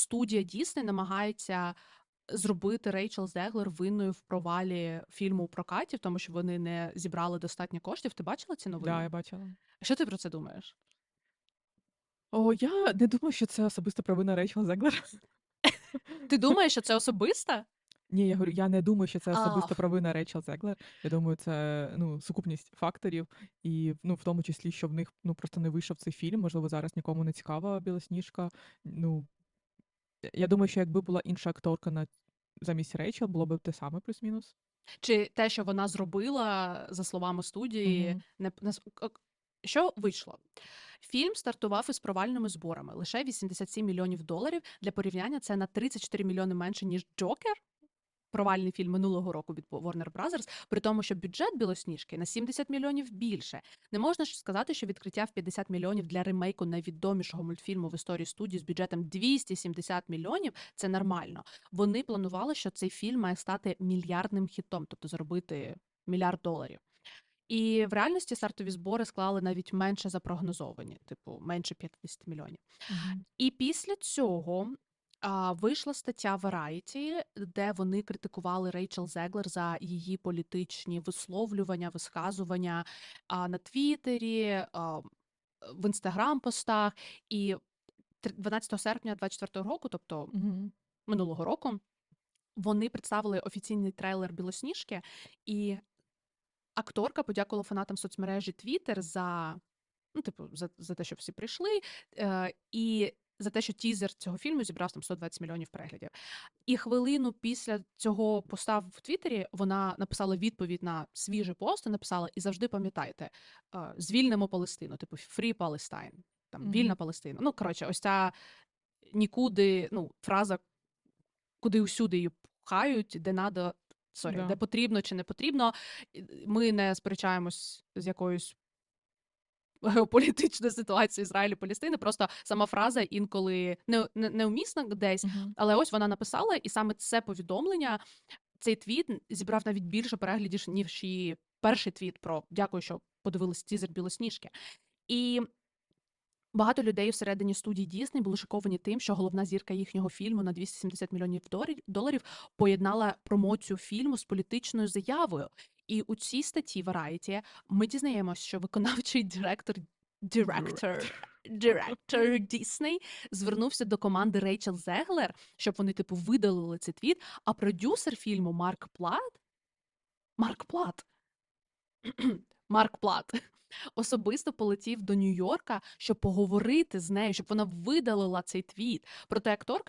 студія Дісней намагається зробити Рейчел Зеглер винною в провалі фільму у прокаті, тому що вони не зібрали достатньо коштів. Ти бачила ці новини? Да, я бачила. Що ти про це думаєш? О, я не думаю, що це особиста провина Рейчел Зеглер. Ти думаєш, що це особиста? Ні, я говорю, я не думаю, що це особиста провина Рейчел Зеглер. Я думаю, це ну, сукупність факторів, і ну, в тому числі, що в них ну, просто не вийшов цей фільм. Можливо, зараз нікому не цікава Білосніжка. Ну, я думаю, що якби була інша акторка на замість Рейчел, було б те саме плюс-мінус. Чи те, що вона зробила, за словами студії, Мгм. не не к- що вийшло? Фільм стартував із провальними зборами лише 87 мільйонів доларів. Для порівняння це на 34 мільйони менше ніж Джокер. Провальний фільм минулого року від Warner Brothers, при тому, що бюджет білосніжки на 70 мільйонів більше. Не можна ж сказати, що відкриття в 50 мільйонів для ремейку найвідомішого мультфільму в історії студії з бюджетом 270 мільйонів це нормально. Вони планували, що цей фільм має стати мільярдним хітом, тобто заробити мільярд доларів. І в реальності стартові збори склали навіть менше запрогнозовані, типу менше 50 мільйонів. І після цього а, вийшла стаття Variety, де вони критикували Рейчел Зеглер за її політичні висловлювання, висказування а, на Твіттері, а, в інстаграм-постах. І тр- 12 серпня 2024 року, тобто Мгм. минулого року, вони представили офіційний трейлер Білосніжки, і акторка подякувала фанатам соцмережі Twitter за, ну, типу, за, за те, що всі прийшли, е, і за те, що тізер цього фільму зібрав там 120 мільйонів переглядів. І хвилину після цього поста в Твіттері вона написала відповідь на свіжий пост і написала: І завжди пам'ятайте, е, звільнимо Палестину, типу Free Palestine, там Мгм. вільна Палестина. Ну, коротше, ось ця нікуди, ну, фраза, куди усюди її пхають, де надо, сорі, Да. де потрібно чи не потрібно. Ми не сперечаємось з якоюсь геополітичною ситуацією Ізраїлю Палестини. Просто сама фраза інколи не, не, неумісна десь, Мгм. але ось вона написала, і саме це повідомлення, цей твіт зібрав навіть більше переглядів, ніж її перший твіт про дякую, що подивились тізер білосніжки. І багато людей всередині студії Дісней були шоковані тим, що головна зірка їхнього фільму на 270 мільйонів доларів поєднала промоцію фільму з політичною заявою. І у цій статті Variety ми дізнаємося, що виконавчий директор директор директор Дісней звернувся до команди Рейчел Зеглер, щоб вони типу видалили цей твіт. А продюсер фільму Марк Плат Марк Плат Марк Плат особисто полетів до Нью-Йорка, щоб поговорити з нею, щоб вона видалила цей твіт. Проте акторка